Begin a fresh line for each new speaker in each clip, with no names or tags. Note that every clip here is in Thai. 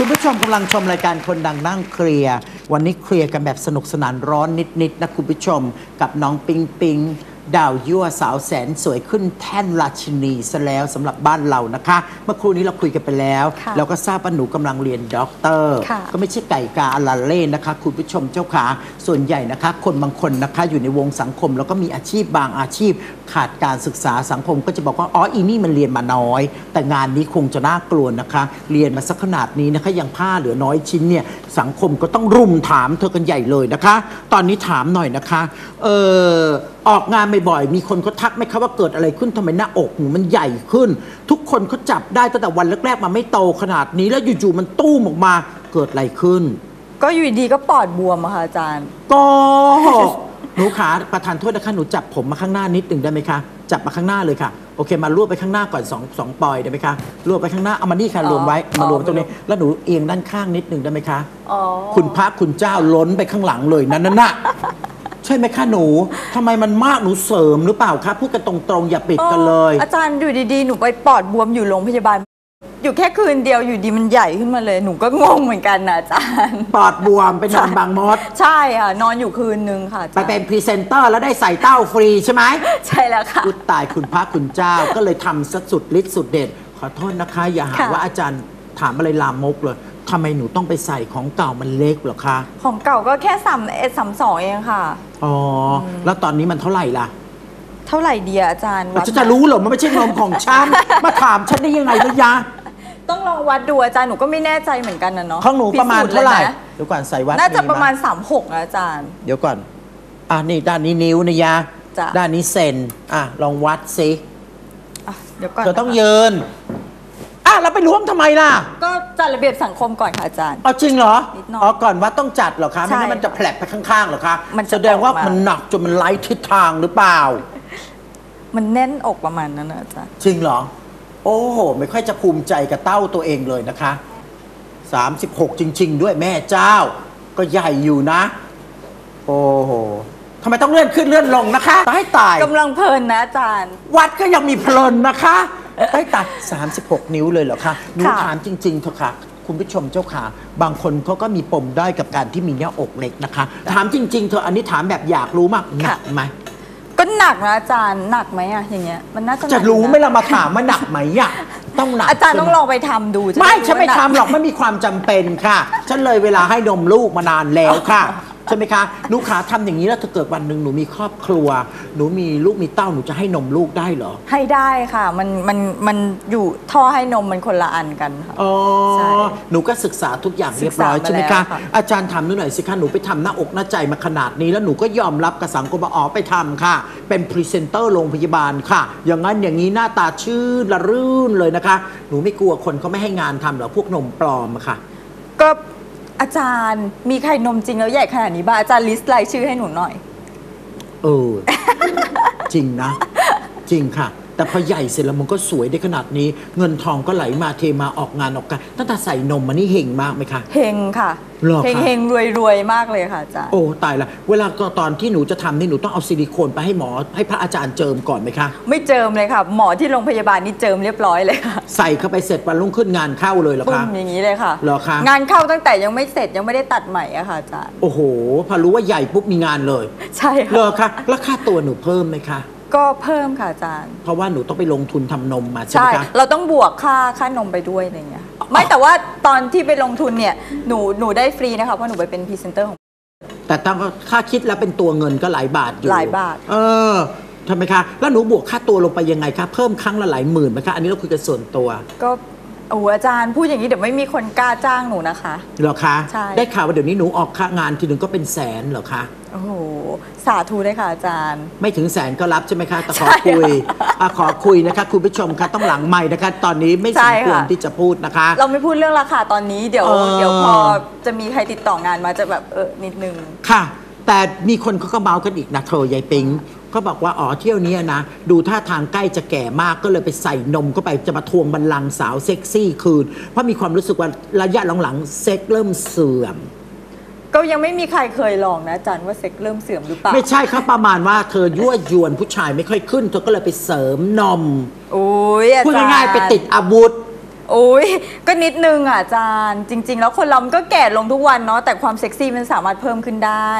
คุณผู้ชมกำลังชมรายการคนดังนั่งเคลียร์ วันนี้เคลียร์กันแบบสนุกสนานร้อนนิดๆนะคุณผู้ชม กับน้องปิงปิง ดาวยั่วสาวแสนสวยขึ้นแท่นราชินีซะแล้วสำหรับบ้านเรานะคะ เมื่อครู่นี้เราคุยกันไปแล้ว
ค่ะ
เราก็ทราบว่าหนูกำลังเรียนด็อกเตอร์
ค่ะ
ก็ไม่ใช่ไก่กาอลาเล่นะคะ คุณผู้ชมเจ้าขาส่วนใหญ่นะคะ คนบางคนนะคะอยู่ในวงสังคม แล้วก็มีอาชีพบางอาชีพ ขาดการศึกษาสังคมก็จะบอกว่าอ๋ออีนี่มันเรียนมาน้อย แต่งานนี้คงจะน่ากลัวนะคะ เรียนมาสักขนาดนี้นะคะยังผ้าเหลือน้อยชิ้นเนี่ยสังคมก็ต้องรุมถามเธอกันใหญ่เลยนะคะ ตอนนี้ถามหน่อยนะคะเออ ออกงานบ่อยๆ มีคนเขาทักไหมคะว่าเกิดอะไรขึ้นทำไมหน้าอกหนูมันใหญ่ขึ้น ทุกคนเขาจับได้ตั้งแต่วันแรกๆมาไม่โตขนาดนี้แล้วอยู่ๆมันตู้มออกมาเกิดอะไรขึ้น
ก็อยู่ดีๆก็ปอดบวมอะค่ะอาจารย์
ก็หนูขาประทานโทษนะคะหนูจับผมมาข้างหน้านิดหนึ่งได้ไหมคะ จับมาข้างหน้าเลยค่ะ โอเค มารวบไปข้างหน้าก่อนสองสองปอยได้ไหมคะรวบไปข้างหน้าเอามานี่ค่ะ
อ๋อ
รวมไว้
อ๋อ
มารวมตรงนี้ แล้วหนูเอียงด้านข้างนิดหนึ่งได้ไหมคะ
อ๋อ
คุณพระคุณเจ้าล้นไปข้างหลังเลยนั่นน่ะ ใช่ไหมคะหนูทำไมมันมากหนูเสริมหรือเปล่าคะพูดกันตรงๆอย่าปิดกันเลย
อาจารย์อยู่ดีๆ หนูไปปอดบวมอยู่โรงพยาบาล อยู่แค่คืนเดียวอยู่ดีมันใหญ่ขึ้นมาเลย หนูก็งงเหมือนกันนะอาจารย์
ปอดบวมไปนอนบางมด
ใช่ค่ะ นอนอยู่คืนนึงค่ะอา
ไป
จารย์
เป็นพรีเซนเตอร์แล้วได้ใส่เต้าฟรีใช่ไหม
ใช่แล้วค่ะ
พุตายคุณพระคุณเจ้าก็เลยทำซะสุดฤทธิ์สุดเด็ดขอโทษนะคะ อย่าหา
ค่ะ
ว่าอาจารย์ถามอะไรลามกเลย ทำไมหนูต้องไปใส่ของเก่ามันเล็กเหรอคะ
ของเก่าก็แค่สามเอ็ดสามสองเองค่ะ
อ๋ออแล้วตอนนี้มันเท่าไหร่ล่ะ
เท่าไหร่ดีอะอาจารย์วัด
ฉันจะรู้เหรอ มันไม่ใช่นมของฉัน มาถามฉันได้ยังไงล่ะยะ
ต้องลองวัดดูอาจารย์หนูก็ไม่แน่ใจเหมือนกันนะเนาะ
ของหนูประมาณ
พิสูจน์
เท่าไหร่
ลยนะ
เดี๋ยวก่อนใส่วัด
น่าจะ
ไห
ประมาณสามหกนะอาจารย์
เดี๋ยวก่อน อะนี่ด้านนี้นิ้วนะยะ
จ้ะ
ด้านนี้เซน อะลองวัดสิ
อะเดี๋ยวก่อน
เธอต้อง
นะคะ
ยืน อะแล้วไปล้วงทำไมล่ะ
ก็จัดระเบียบสังคมก่อนค่ะอาจารย์
เอาจริงเหรอ
นิดหน่อย
อ๋อก่อนวัดต้องจัดเหรอคะไม่
ใช่
งั้นมันจะแผลบไปข้างๆเหรอคะ
มันจะ
แสดงว่า
ออกมามั
มันหนักจนมันไร้ทิศทางหรือเปล่า
มันแน่นอกประมาณนั้นนะอาจารย์
จริงเหรอ โอ้โห ไม่ค่อยจะภูมิใจกับเต้าตัวเองเลยนะคะ 36 จริง ๆ ด้วยแม่เจ้า ก็ใหญ่อยู่นะ โอ้โหทำไมต้องเลื่อนขึ้นเลื่อนลงนะคะตายตาย
กำลังเพลินนะอาจารย์
วัดก็ยังมีเพลินนะคะ ได้ตัด 36 นิ้วเลยเหรอคะหนู
ค่ะ
ถามจริงๆเถอะค่ะ คุณผู้ชมเจ้าค่ะบางคนเขาก็มีปมด้อยกับการที่มีหน้าอกเล็กนะคะ ถามจริงๆเธอะอันนี้ถามแบบอยากรู้มากหนักไหม
ก็หนักนะอาจารย์หนักไหมอะอย่างเงี้ยมันน่าจะหนัก
จะรู้
อยู่น
ไหม่ละมาถามว่าหนักไหมอะต้องหนัก
อาจารย์ต้อง
ใช่ไหม
ลองไปทำดูจะ
ไม่
ด้
ฉันไม่
ว่า
ทำหรอกไม่มีความจำเป็นค่ะ ฉันเลยเวลาให้นมลูกมานานแล้วค่ะ ใช่ไหมคะหนูขาทำอย่างนี้แล้วถ้าเกิดวันหนึ่งหนูมีครอบครัว หนูมีลูกมีเต้าหนูจะให้นมลูกได้เหรอ
ให้ได้ค่ะ มันมันมันอยู่ท่อให้นมมันคนละอันกันค่ะ
อ๋อ
ใช่
หนูก็ศึกษาทุกอย่างเรียบร้อย
ศึกษามา
ใช่ไหม
แล้ว
คะ
ค่ะ
อาจารย์ถามหนูหน่อยสิคะหนูไปทำหน้าอกหน้าใจมาขนาดนี้ แล้วหนูก็ยอมรับกับสังคมว่าอ๋อไปทำค่ะ เป็นพรีเซนเตอร์โรงพยาบาลค่ะ อย่างนั้นอย่างนี้หน้าตาชื่นละรื่นเลยนะคะ หนูไม่กลัวคนเขาไม่ให้งานทำเหรอพวกนมปลอมอะค่ะ
ก็ อาจารย์มีใครนมจริงแล้วใหญ่ขนาดนี้บ้างอาจารย์ลิสต์รายชื่อให้หนูหน่อย
เออ จริงนะ จริงค่ะ แต่พอใหญ่เสร็จแล้วมันก็สวยได้ขนาดนี้ เงินทองก็ไหลมาเทมาออกงานออกการตั้งแต่ใส่นมมานี่เฮงมากไหมคะ
เฮงค่ะ
เหรอคะ
เฮงเฮงรวยรวยมากเลยค่ะอาจารย์
โอ้ตายละเวลาก็ตอนที่หนูจะทำนี่หนูต้องเอาซิลิโคนไปให้หมอให้พระอาจารย์เจิมก่อนไหมคะ
ไม่เจิมเลยค่ะ หมอที่โรงพยาบาลนี่เจิมเรียบร้อยเลยค่ะ
ใส่เข้าไปเสร็จวันรุ่งขึ้นงานเข้าเลยเหรอ
ปุ้
คะ
มอย่างนี้เลยค่ะ
เหรอคะ
งานเข้าตั้งแต่ยังไม่เสร็จยังไม่ได้ตัดใหม่อะค่ะอาจารย์
โอ้โห พอรู้ว่าใหญ่ปุ๊บมีงานเลย
ใช่
เหร
ค่ะ
อคะแล้วค่าตัวหนูเพิ่มไหมคะ
ก็เพิ่มค่ะอาจารย์
เพราะว่าหนูต้องไปลงทุนทำนมมาใช่ไห
ใช่
มคะ
เราต้องบวกค่าค่านมไปด้วยอะไรเงี้ย ไม่แต่ว่าตอนที่ไปลงทุนเนี่ย หนูหนูได้ฟรีนะคะ เพราะหนูไปเป็นพรีเซนเตอร์ของ
แต่ต้องค่าคิดแล้วเป็นตัวเงินก็หลายบาทอยู่
หลายบาท
เออทำไมคะ แล้วหนูบวกค่าตัวลงไปยังไงคะ เพิ่มครั้งละหลายหมื่นไหมคะ อันนี้เราคุยกันส่วนตัว
ก็โอ้โหอาจารย์พูดอย่างนี้เดี๋ยวไม่มีคนกล้าจ้างหนูนะคะ
เหรอคะ
ใช่
ได้ข่าวว่าเดี๋ยวนี้หนูออกค่างานทีหนึ่งก็เป็นแสนเหรอคะ
โอ้โห สาธุเลยค่ะอาจารย์
ไม่ถึงแสนก็รับใช่ไหมคะแต่ขอ
ใช่
คุย
ค่ะ
อะขอคุยนะคะ คุณผู้ชมคะต้องหลังใหม่นะคะ ตอนนี้ไม่ส
ใช่
มควร
ค่ะ
ที่จะพูดนะคะ
เราไม่พูดเรื่องราคาตอนนี้เดี๋ยว
เออ
เดี๋ยวพอจะมีใครติดต่องานมาจะแบบเออนิดนึง
ค่ะ แต่มีคนเขาก็เมาส์กันอีกนะเธอยายปิงก็บอกว่าอ๋อเที่ยวนี้นะ ดูท่าทางใกล้จะแก่มากก็เลยไปใส่นมเข้าไปจะมาทวงบัลลังก์สาวเซ็กซี่คืน เพราะมีความรู้สึกว่าระยะหลังๆเซ็กเริ่มเสื่อม
ก็ยังไม่มีใครเคยลองนะอาจารย์ว่าเซ็กเริ่มเสื่อมหรือเปล่า
ไม่ใช่เขาประมาณว่าเธอยั่วยวนผู้ชายไม่ค่อยขึ้น เธอก็เลยไปเสริมนม
โอ้ยอาจารย์
พูดง่ายๆไปติดอาวุธ
โอ้ยก็นิดนึงอะอาจารย์ จริง ๆ แล้วคนเรามันก็แก่ลงทุกวันเนาะแต่ความเซ็กซี่มันสามารถเพิ่มขึ้นได้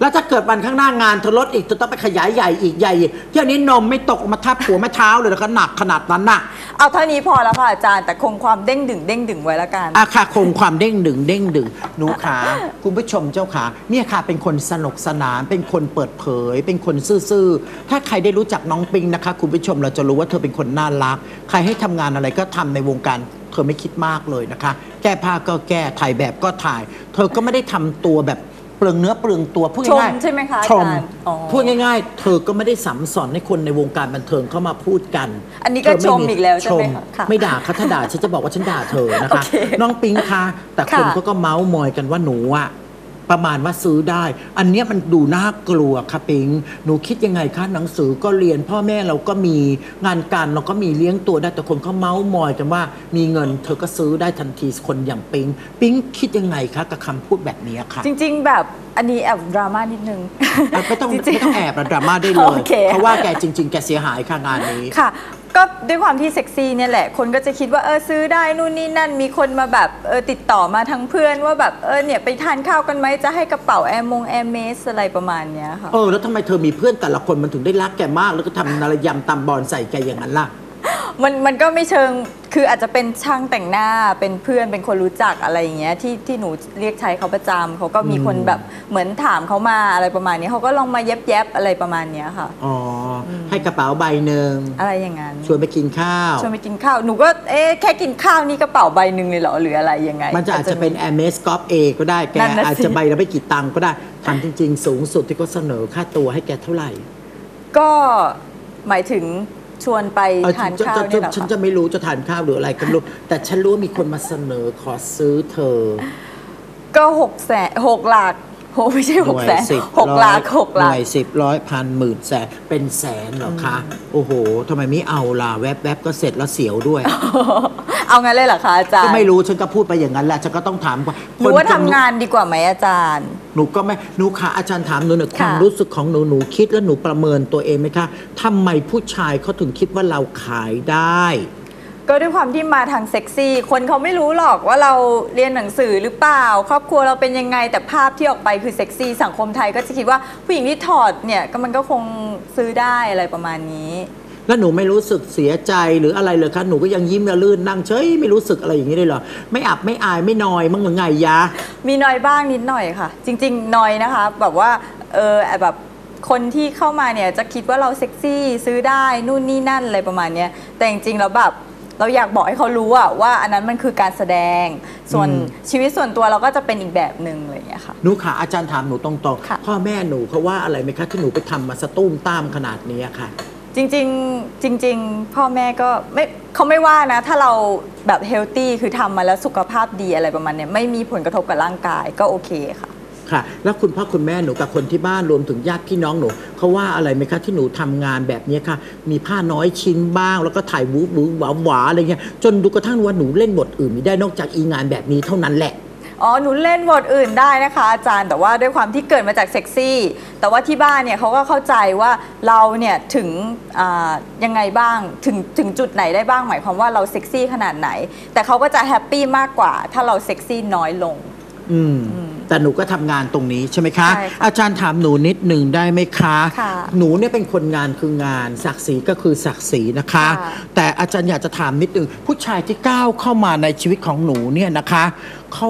แล้วถ้าเกิดวันข้างหน้างานเธอลดอีกเธอต้องไปขยายใหญ่อีกใหญ่อีกเที่ยวนี้นมไม่ตกมาทับหัวแม่เท้าเลยแล้วก็หนักขนาดนั้นน่ะ
เอาเท่านี้พอแล้วค่ะอาจารย์แต่คงความเด้งดึงเด้งดึงไว้ละกัน
อาคาคงความเด้งดึงเด้งดึงหนูขาคุณผู้ชมเจ้าขาเนี่ยค่ะเป็นคนสนุกสนานเป็นคนเปิดเผย เป็นคนซื่อๆถ้าใครได้รู้จักน้องปิงนะคะ คุณผู้ชมเราจะรู้ว่าเธอเป็นคนน่ารัก ใครให้ทำงานอะไรก็ทำในวงการเธอไม่คิดมากเลยนะคะ แก้ผ้าก็แก้ถ่ายแบบก็ถ่าย เธอก็ไม่ได้ทำตัวแบบ เปลืองเนื้อเปลืองตัวพูดง่าย
ชมใช่ไหมคะอา
ชม
จารย์อ๋อ
พูดง่าย ๆ เธอก็ไม่ได้สัมสอนให้คนในวงการบันเทิงเข้ามาพูดกัน
อันนี้ก็
เธไช
มอีกแล้วใช่ไหมคะค่ะ
ไม่ด่าค่ะถ้าด่าฉันจะบอกว่าฉันด่าเธอนะคะ
โอเค
น้องปิงคะแต่คน
ค่ะ
เขาก็เมาส์มอยกันว่าหนูอะ ประมาณว่าซื้อได้ อันเนี้ยมันดูน่ากลัวค่ะปิง หนูคิดยังไงคะหนังสือก็เรียน พ่อแม่เราก็มีงานการเราก็มีเลี้ยงตัวได้แต่คนเขาเมาส์มอยกันว่า มีเงินเธอก็ซื้อได้ทันทีคนอย่างปิง ปิงคิดยังไงคะกับคำพูดแบบนี้ค่ะ
จริง ๆ แบบอันนี้แอบดราม่านิดนึง
อะไม่ต้อง
จริ
ไม่
ๆ
ต้องแอบระดราม่าได้เลย
โอเค
เพราะว่าแกจริง ๆ แกเสียหายค่ะงานนี้
ค่ะ ก็ด้วยความที่เซ็กซี่เนี่ยแหละ คนก็จะคิดว่าเออซื้อได้นู่นนี่นั่นมีคนมาแบบเออติดต่อมาทางเพื่อนว่าแบบเออเนี่ยไปทานข้าวกันไหมจะให้กระเป๋าแอร์มงแอร์เมสอะไรประมาณเนี้ยค่ะ
เออแล้วทำไมเธอมีเพื่อนแต่ละคนมันถึงได้รักแกมาก แล้วก็ทำนารยำตำบอลใส่แกอย่างนั้นล่ะ
มันมันก็ไม่เชิงคืออาจจะเป็นช่างแต่งหน้าเป็นเพื่อนเป็นคนรู้จักอะไรอย่างเงี้ยที่ที่หนูเรียกใช้เขาประจำเขาก็มีคนแบบเหมือนถามเขามาอะไรประมาณนี้เขาก็ลองมาเย็บเย็บๆอะไรประมาณเนี้ยค่ะ
อ๋ออให้กระเป๋าใบหนึ่ง
อะไรอย่างนั้น
ชวนไปกินข้าว
ชวนไปกินข้าวหนูก็เอ๊ะแค่กินข้าวนี่กระเป๋าใบหนึ่งเลยเหรอหรืออะไรยังไง
มันจะอาจจะเป็น a อ m e s c o p A ก็ได้แก
นั่นน่ะสิ
อาจจะใบละไม่กี่ตังค์ก็ได้ทำจริง ๆ สูงสุดที่เขาเสนอค่าตัวให้แกเท่าไหร่
ก็หมายถึง ชวนไป
เออ
ทาน
ฉั
ข้าว
จะ
เนี่ยเหรอ
ฉัน
คะ
จะไม่รู้จะทานข้าวหรืออะไรก็ไม่รู้แต่ฉันรู้ว่ามีคนมาเสนอขอซื้อเธอ
ก็หกแสนหกหลักโหไม่ใช่หกแสน
สิบ
หกหลักหกห
ห
ลั
น่
ก
วยสิบร้อยพันหมื่นแสนเป็นแสนเหรอคะ โอ้โหทำไมไม่เอาล่ะแวบๆบก็เสร็จแล้วเสียวด้วย
เอางั้นเลยเหรอคะอาจาร
ก็
ย์
ไม่รู้ฉันก็พูดไปอย่างนั้นแหละฉันก็ต้องถามว่า
หนูว่า
คนจะ
ทำงานดีกว่าไหมอาจารย์
หนูก็ไม่หนูค่ะอาจารย์ถามหนูหน่อย
ค่ะ
ความรู้สึกของหนูหนูคิดแล้วหนูประเมินตัวเองไหมคะทำไมผู้ชายเขาถึงคิดว่าเราขายได้
ก็ด้วยความที่มาทางเซ็กซี่ คนเขาไม่รู้หรอกว่าเราเรียนหนังสือหรือเปล่า ครอบครัวเราเป็นยังไงแต่ภาพที่ออกไปคือเซ็กซี่ สังคมไทยก็จะคิดว่าผู้หญิงที่ถอดเนี่ยก็มันก็คงซื้อได้อะไรประมาณนี้
แล้วหนูไม่รู้สึกเสียใจหรืออะไรเลยคะหนูก็ยังยิ้มระลื่นนั่งเฉยไม่รู้สึกอะไรอย่างนี้เลยเหรอไม่อับไม่อายไม่นอยมั้งหรือไงยะ
มีน้อยบ้างนิดหน่อยค่ะ จริงๆน้อยนะคะ แบบว่าเออแบบคนที่เข้ามาเนี่ยจะคิดว่าเราเซ็กซี่ซื้อได้นู่นนี่นั่นอะไรประมาณเนี้ยแต่จริงๆแล้วแบบเราอยากบอกให้เขารู้อะว่าอันนั้นมันคือการแสดง ส่วน
อืม
ชีวิตส่วนตัวเราก็จะเป็นอีกแบบหนึ่งอะไรอย่างเงี้ยค่ะ
หนูค่ะอาจารย์ถามหนูตรง
ค่ะ
ๆพ่อแม่หนูเขาว่าอะไรไหมคะที่หนูไปทำมาสตุ้มตามขนาดนี้อะค่ะ
จริงๆจริง ๆ พ่อแม่ก็ไม่เขาไม่ว่านะ ถ้าเราแบบเฮลตี้คือทำมาแล้วสุขภาพดีอะไรประมาณเนี้ยไม่มีผลกระทบกับร่างกายก็โอเคค่ะ
ค่ะ แล้วคุณพ่อคุณแม่หนูกับคนที่บ้านรวมถึงญาติพี่น้องหนูเขาว่าอะไรไหมคะที่หนูทำงานแบบนี้ค่ะ มีผ้าน้อยชิ้นบ้าง แล้วก็ถ่ายวูบวูบหวาหวาอะไรเงี้ยจนดูกระทั่งว่าหนูเล่นบทอื่นไม่ได้นอกจากอีงานแบบนี้เท่านั้นแหละ
อ๋อหนูเล่นบทอื่นได้นะคะ อาจารย์แต่ว่าด้วยความที่เกิดมาจากเซ็กซี่ แต่ว่าที่บ้านเนี่ยเขาก็เข้าใจว่าเราเนี่ยถึงอ่ายังไงบ้างถึงถึงจุดไหนได้บ้างหมายความว่าเราเซ็กซี่ขนาดไหน แต่เขาก็จะแฮปปี้มากกว่า ถ้าเราเซ็กซี่น้อยลง
อืม แต่หนูก็ทำงานตรงนี้ใช่ไหมคะ
ใช่ค่ะ
อาจารย์ถามหนูนิดหนึ่งได้ไหมคะ
ค่ะ
หนูเนี่ยเป็นคนงานคืองานศักดิ์ศรีก็คือศักดิ์ศรีนะคะ
ค่ะ
แต่อาจารย์อยากจะถามนิดหนึ่งผู้ชายที่ก้าวเข้ามาในชีวิตของหนูเนี่ยนะคะเขา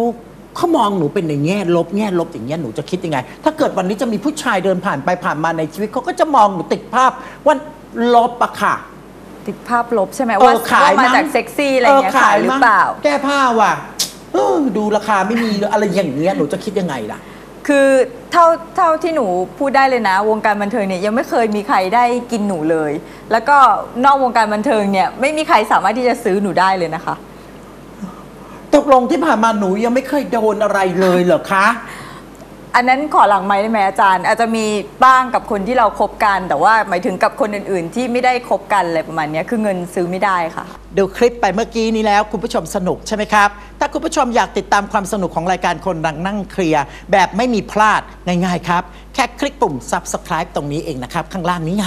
เขามองหนูเป็นในแง่ลบแง่ลบอย่างเงี้ยหนูจะคิดยังไง ถ้าเกิดวันนี้จะมีผู้ชายเดินผ่านไปผ่านมาในชีวิตเขาก็จะมองหนูติดภาพว่าลบอะค่ะ
ติดภาพลบใช่ไหมว่า
เออขาย
ว่ามา
มั้ง
จากเซ็กซี่อะไรเงี้ย
เขา
ยหรือเปล่า
แก้ผ้าว่ะเออดูราคาไม่มีหรืออะไรอย่างเงี้ยหนูจะคิดยังไงล่ะ
คือเท่าเท่าที่หนูพูดได้เลยนะ วงการบันเทิงเนี่ยยังไม่เคยมีใครได้กินหนูเลย แล้วก็นอกวงการบันเทิงเนี่ยไม่มีใครสามารถที่จะซื้อหนูได้เลยนะคะ
ตกลงที่ผ่านมาหนูยังไม่เคยโดนอะไรเลยเหรอคะ
อันนั้นขอหลังไม้ได้ไหมอาจารย์ อาจจะมีบ้างกับคนที่เราคบกัน แต่ว่าหมายถึงกับคนอื่น ๆ ที่ไม่ได้คบกันอะไรประมาณเนี้ยคือเงินซื้อไม่ได้ค่ะ
ดูคลิปไปเมื่อกี้นี้แล้วคุณผู้ชมสนุกใช่ไหมครับ ถ้าคุณผู้ชมอยากติดตามความสนุกของรายการคนดังนั่งเคลียร์แบบไม่มีพลาดง่ายๆครับ แค่คลิกปุ่ม subscribe ตรงนี้เองนะครับ ข้างล่างนี้ไง